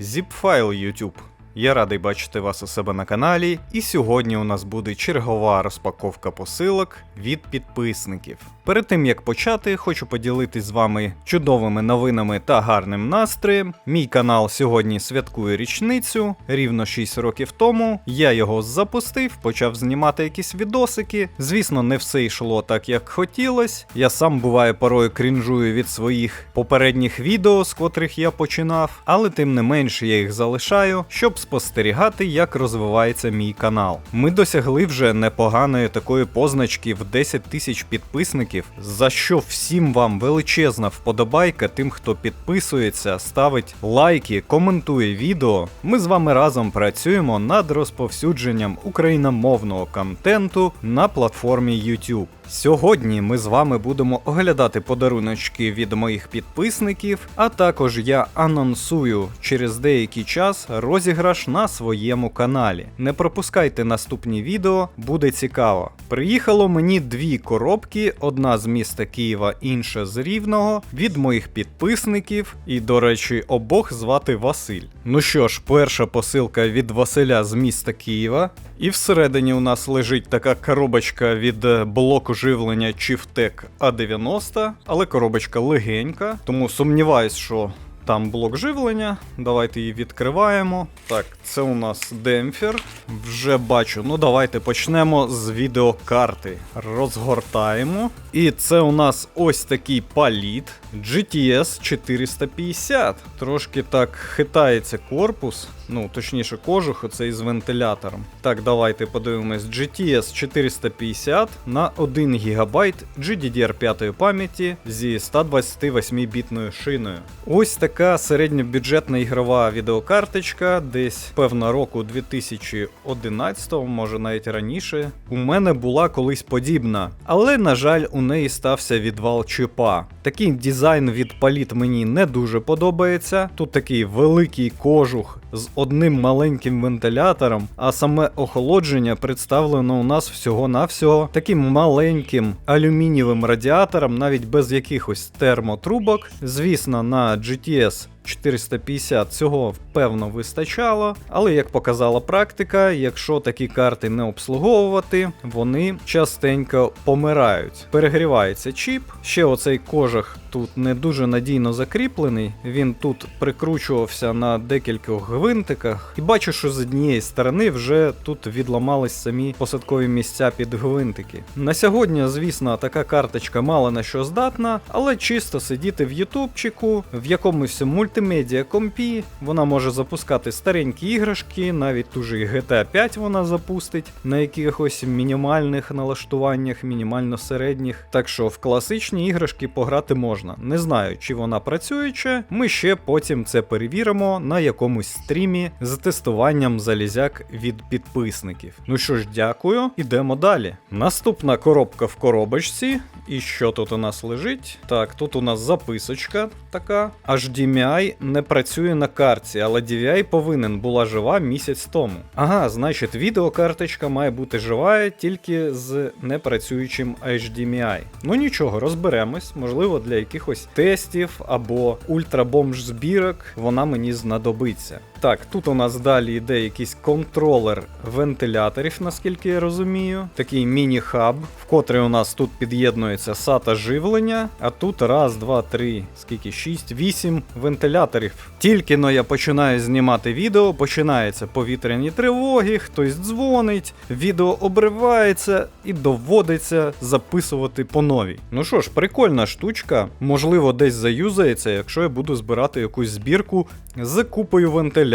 Zipfile YouTube. Я радий бачити вас у себе на каналі, і сьогодні у нас буде чергова розпаковка посилок від підписників. Перед тим як почати, хочу поділитись з вами чудовими новинами та гарним настроєм. Мій канал сьогодні святкує річницю. Рівно 6 років тому я його запустив, почав знімати якісь відосики. Звісно, не все йшло так, як хотілось. Я сам буває порою крінжую від своїх попередніх відео, з котрих я починав, але тим не менше я їх залишаю, щоб спостерігати, як розвивається мій канал. Ми досягли вже непоганої такої позначки в 10 тисяч підписників, за що всім вам величезна вподобайка тим, хто підписується, ставить лайки, коментує відео. Ми з вами разом працюємо над розповсюдженням україномовного контенту на платформі YouTube. Сьогодні ми з вами будемо оглядати подаруночки від моїх підписників, а також я анонсую через деякий час розіграш на своєму каналі. Не пропускайте наступні відео, буде цікаво. Приїхало мені дві коробки: одна з міста Києва, інша з Рівного, від моїх підписників, і, до речі, обох звати Василь. Ну що ж, перша посилка від Василя з міста Києва. І всередині у нас лежить така коробочка від е, блоку живлення Chieftec A90, але коробочка легенька, тому сумніваюсь, що там блок живлення. Давайте її відкриваємо. Так, це у нас демпфер. Вже бачу. Ну давайте почнемо з відеокарти. Розгортаємо. І це у нас ось такий паліт GTS 450. Трошки так хитається корпус. Ну, точніше, кожух оцей з вентилятором. Так, давайте подивимось. GTS 450 на 1 ГБ GDDR5 пам'яті зі 128-бітною шиною. Ось така середньобюджетна ігрова відеокарточка, десь певно року 2011, може навіть раніше. У мене була колись подібна, але, на жаль, у неї стався відвал чипа. Такий дизайн від паліт мені не дуже подобається. Тут такий великий кожух з одним маленьким вентилятором, а саме охолодження представлено у нас всього-навсього таким маленьким алюмінієвим радіатором, навіть без якихось термотрубок. Звісно, на GTS 450 цього певно вистачало, але як показала практика, якщо такі карти не обслуговувати, вони частенько помирають. Перегрівається чіп. Ще оцей кожух тут не дуже надійно закріплений. Він тут прикручувався на декількох гвинтиках, і бачу, що з однієї сторони вже тут відламались самі посадкові місця під гвинтики. На сьогодні, звісно, така карточка мало на що здатна, але чисто сидіти в ютубчику, в якомусь мультимедіа компі, вона може запускати старенькі іграшки, навіть ту же і GTA 5 вона запустить на якихось мінімальних налаштуваннях, мінімально середніх. Так що в класичні іграшки пограти можна. Не знаю, чи вона працююча, ми ще потім це перевіримо на якомусь стрімі з тестуванням залізяк від підписників. Ну що ж, дякую, ідемо далі. Наступна коробка в коробочці. І що тут у нас лежить? Так, тут у нас записочка така. HDMI не працює на карті, але DVI повинен була жива місяць тому. Ага, значить, відеокарточка має бути жива тільки з непрацюючим HDMI. Ну нічого, розберемось, можливо, для якихось тестів або ультрабомж збірок вона мені знадобиться. Так, тут у нас далі йде якийсь контролер вентиляторів, наскільки я розумію. Такий міні-хаб, в котрий у нас тут під'єднується SATA живлення. А тут раз, два, три, скільки, шість, вісім вентиляторів. Тільки но я починаю знімати відео, починаються повітряні тривоги, хтось дзвонить, відео обривається і доводиться записувати по новій. Ну що ж, прикольна штучка, можливо, десь заюзається, якщо я буду збирати якусь збірку з купою вентиляторів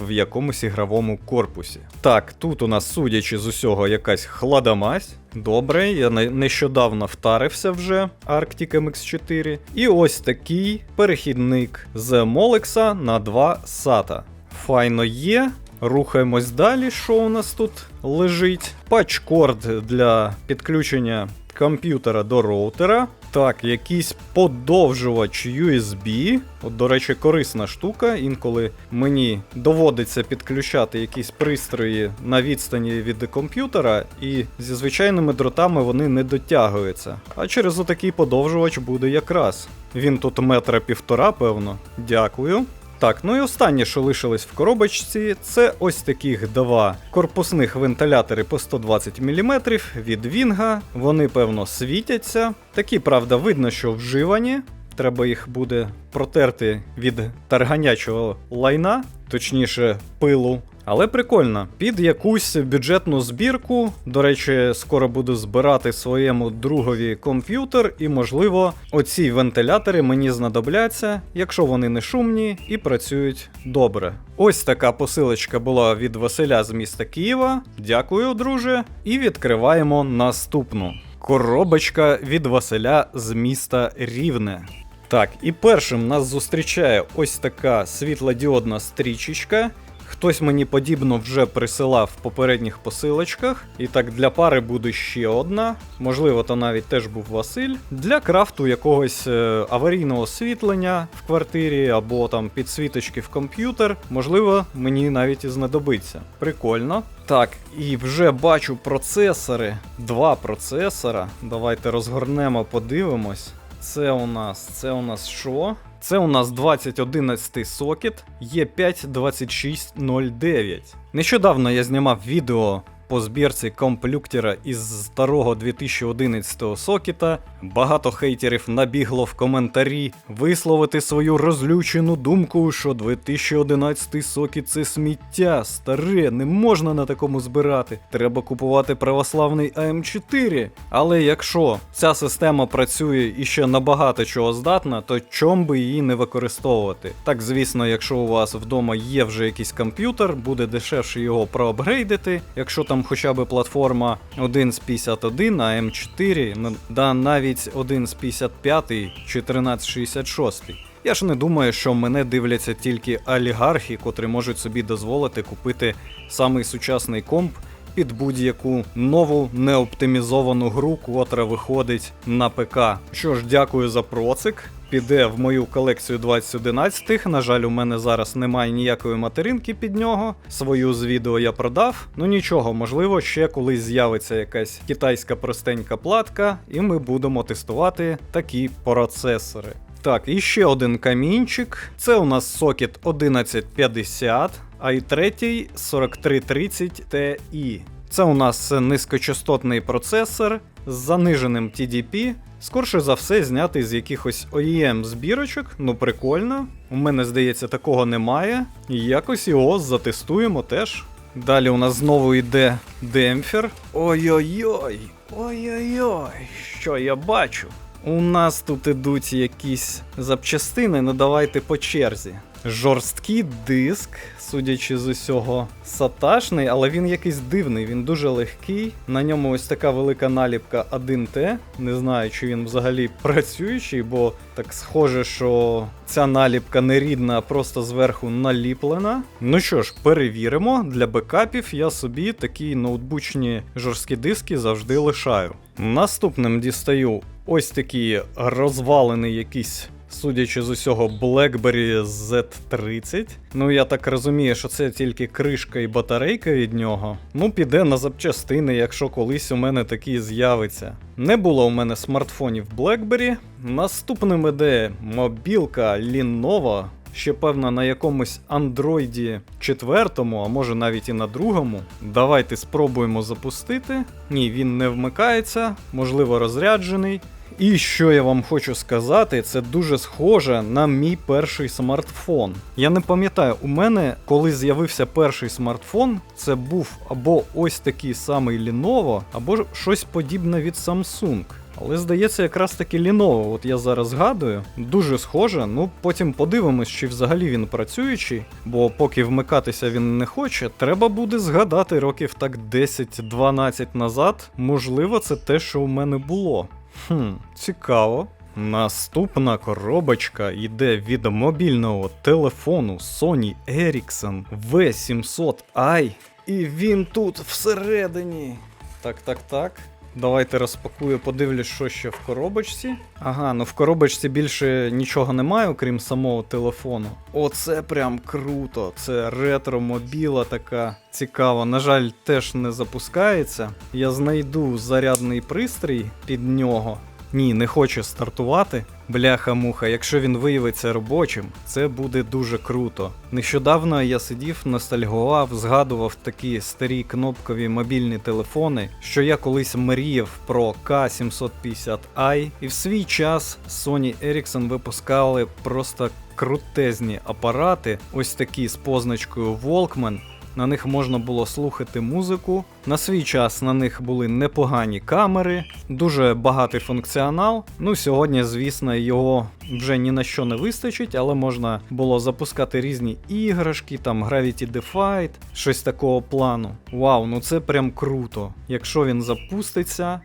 в якомусь ігровому корпусі. Так, тут у нас, судячи з усього, якась хладомась. Добре, я нещодавно втарився вже Arctic MX4. І ось такий перехідник з Молекса на 2 SATA. Файно є. Рухаємось далі. Що у нас тут лежить? Патчкорд для підключення комп'ютера до роутера. Так, якийсь подовжувач USB. От, до речі, корисна штука. Інколи мені доводиться підключати якісь пристрої на відстані від комп'ютера, і зі звичайними дротами вони не дотягуються. А через отакий подовжувач буде якраз. Він тут метра півтора, певно. Дякую. Так, ну і останнє, що лишилось в коробочці, це ось таких два корпусних вентилятори по 120 мм від Вінга. Вони, певно, світяться. Такі, правда, видно, що вживані. Треба їх буде протерти від тарганячого лайна, точніше, пилу. Але прикольно, під якусь бюджетну збірку. До речі, скоро буду збирати своєму другові комп'ютер, і, можливо, оці вентилятори мені знадобляться, якщо вони не шумні і працюють добре. Ось така посилочка була від Василя з міста Києва. Дякую, друже. І відкриваємо наступну. Коробочка від Василя з міста Рівне. Так, і першим нас зустрічає ось така світлодіодна стрічечка. Хтось мені подібно вже присилав в попередніх посилочках. І так, для пари буде ще одна. Можливо, то навіть теж був Василь. Для крафту якогось е, аварійного освітлення в квартирі або там підсвіточки в комп'ютер. Можливо, мені навіть і знадобиться. Прикольно. Так, і вже бачу процесори. Два процесора. Давайте розгорнемо, подивимось. Це у нас, це у нас що? Це у нас 2011 сокет Е52609. Нещодавно я знімав відео по збірці комплюктера із старого 2011 сокета. Багато хейтерів набігло в коментарі висловити свою розлючену думку, що 2011 сокет це сміття, старе, не можна на такому збирати. Треба купувати православний АМ4. Але якщо ця система працює і ще набагато чого здатна, то чом би її не використовувати? Так, звісно, якщо у вас вдома є вже якийсь комп'ютер, буде дешевше його проапгрейдити, якщо там хоча б платформа 1 з 51, а М4, ну, да навіть 1 з 55 чи 1366. Я ж не думаю, що мене дивляться тільки олігархи, котрі можуть собі дозволити купити самий сучасний комп під будь-яку нову неоптимізовану гру, котра виходить на ПК. Що ж, дякую за процик. Піде в мою колекцію 2011. На жаль, у мене зараз немає ніякої материнки під нього. Свою з відео я продав. Ну нічого, можливо, ще колись з'явиться якась китайська простенька платка, і ми будемо тестувати такі процесори. Так, і ще один камінчик. Це у нас сокет 1150, а і третій 4330 Ti. Це у нас низькочастотний процесор з заниженим TDP. Скорше за все, знятий з якихось OEM збірочок, ну прикольно. У мене, здається, такого немає. Якось його затестуємо теж. Далі у нас знову йде демпфер. Ой-ой-ой, ой-ой-ой, що я бачу? У нас тут ідуть якісь запчастини, ну давайте по черзі. Жорсткий диск, судячи з усього, саташний, але він якийсь дивний, він дуже легкий. На ньому ось така велика наліпка 1Т. Не знаю, чи він взагалі працюючий, бо так схоже, що ця наліпка не рідна, а просто зверху наліплена. Ну що ж, перевіримо. Для бекапів я собі такі ноутбучні жорсткі диски завжди лишаю. Наступним дістаю ось такі розвалені якісь Судячи з усього, BlackBerry Z30. Ну я так розумію, що це тільки кришка і батарейка від нього. Ну, піде на запчастини, якщо колись у мене такі з'явиться. Не було у мене смартфонів BlackBerry. Наступним іде мобілка Lenovo. Ще певно на якомусь андроїді четвертому, а може навіть і на другому. Давайте спробуємо запустити. Ні, він не вмикається, можливо, розряджений. І що я вам хочу сказати, це дуже схоже на мій перший смартфон. Я не пам'ятаю, у мене, коли з'явився перший смартфон, це був або ось такий самий Lenovo, або щось подібне від Samsung. Але здається, якраз таки Lenovo, от я зараз згадую, дуже схоже. Ну потім подивимось, чи взагалі він працюючий, бо поки вмикатися він не хоче, треба буде згадати років так 10-12 назад. Можливо, це те, що у мене було. Хм, цікаво. Наступна коробочка йде від мобільного телефону Sony Ericsson V700i. І він тут всередині. Так, так, так. Давайте розпакую, подивлюсь, що ще в коробочці. Ага, ну в коробочці більше нічого немає, окрім самого телефону. Оце прям круто. Це ретро-мобіла така цікава. На жаль, теж не запускається. Я знайду зарядний пристрій під нього. Ні, не хоче стартувати. Бляха-муха, якщо він виявиться робочим, це буде дуже круто. Нещодавно я сидів, ностальгував, згадував такі старі кнопкові мобільні телефони, що я колись мріяв про К750i, і в свій час Sony Ericsson випускали просто крутезні апарати, ось такі з позначкою Walkman. На них можна було слухати музику. На свій час на них були непогані камери, дуже багатий функціонал. Ну, сьогодні, звісно, його вже ні на що не вистачить, але можна було запускати різні іграшки, там Gravity Defied, щось такого плану. Вау, ну це прям круто. Якщо він запуститься,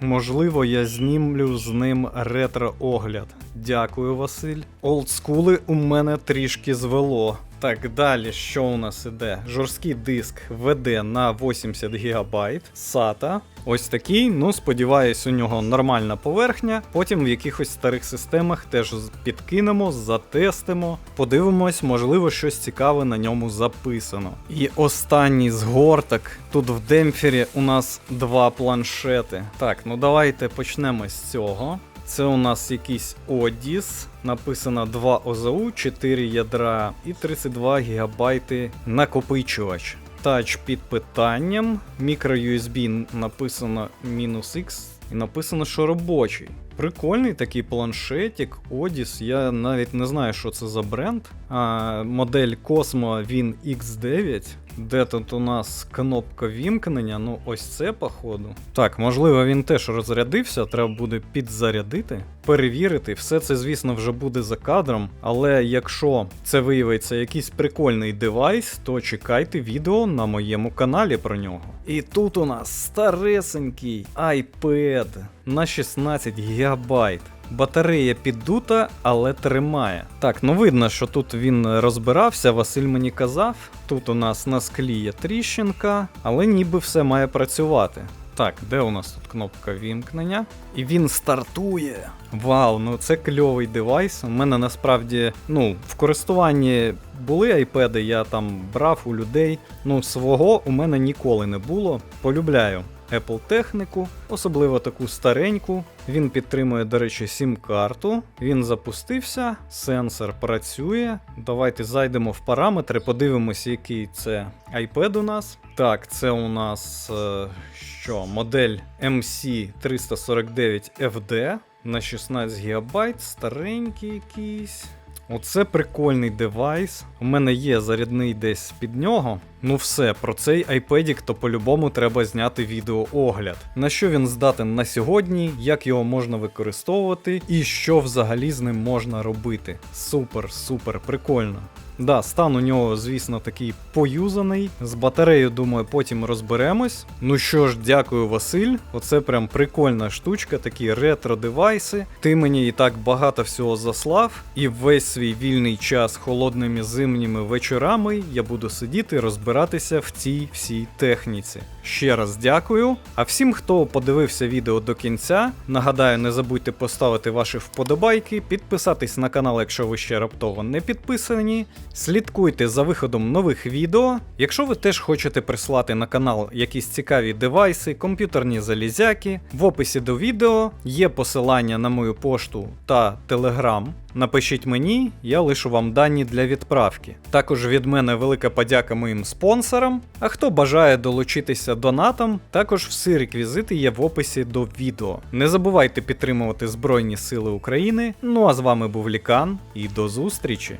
Можливо, я знімлю з ним ретро-огляд. Дякую, Василь. Олдскули у мене трішки звело. Так, далі, що у нас іде? Жорсткий диск веде на 80 ГБ. SATA. Ось такий. Ну, сподіваюсь, у нього нормальна поверхня. Потім в якихось старих системах теж підкинемо, затестимо. Подивимось, можливо, щось цікаве на ньому записано. І останній згорток. Тут в демпфері у нас два планшети. Так, ну давайте почнемо з цього. Це у нас якийсь Одіс, написано 2 ОЗУ, 4 ядра і 32 ГБ накопичувач. Тач під питанням, microUSB написано мінус X і написано, що робочий. Прикольний такий планшетик, Одіс. Я навіть не знаю, що це за бренд. А, модель Cosmo Win X9. Де тут у нас кнопка вімкнення? Ну, ось це, походу. Так, можливо, він теж розрядився, треба буде підзарядити, перевірити. Все це, звісно, вже буде за кадром. Але якщо це виявиться якийсь прикольний девайс, то чекайте відео на моєму каналі про нього. І тут у нас старесенький iPad на 16 ГБ. Батарея піддута, але тримає. Так, ну видно, що тут він розбирався, Василь мені казав. Тут у нас на склі є тріщинка, але ніби все має працювати. Так, де у нас тут кнопка вімкнення? І він стартує. Вау, ну це кльовий девайс. У мене насправді, ну, в користуванні були айпеди, я там брав у людей. Ну, свого у мене ніколи не було. Полюбляю. Apple техніку, особливо таку стареньку. Він підтримує, до речі, сім-карту. Він запустився, сенсор працює. Давайте зайдемо в параметри, подивимося, який це iPad у нас. Так, це у нас е, що, модель MC349FD на 16 ГБ, старенький якийсь. Оце прикольний девайс. У мене є зарядний десь під нього. Ну все, про цей iPad то по-любому треба зняти відеоогляд. На що він здатен на сьогодні, як його можна використовувати і що взагалі з ним можна робити. Супер, супер, прикольно. Да, стан у нього, звісно, такий поюзаний. З батареєю, думаю, потім розберемось. Ну що ж, дякую, Василь. Оце прям прикольна штучка, такі ретро-девайси. Ти мені і так багато всього заслав, і весь свій вільний час холодними зимніми вечорами я буду сидіти розбиратися в цій всій техніці. Ще раз дякую. А всім, хто подивився відео до кінця, нагадаю, не забудьте поставити ваші вподобайки, підписатись на канал, якщо ви ще раптово не підписані. Слідкуйте за виходом нових відео. Якщо ви теж хочете прислати на канал якісь цікаві девайси, комп'ютерні залізяки, в описі до відео є посилання на мою пошту та телеграм. Напишіть мені, я лишу вам дані для відправки. Також від мене велика подяка моїм спонсорам. А хто бажає долучитися донатом, також всі реквізити є в описі до відео. Не забувайте підтримувати Збройні Сили України. Ну а з вами був Лікан і до зустрічі!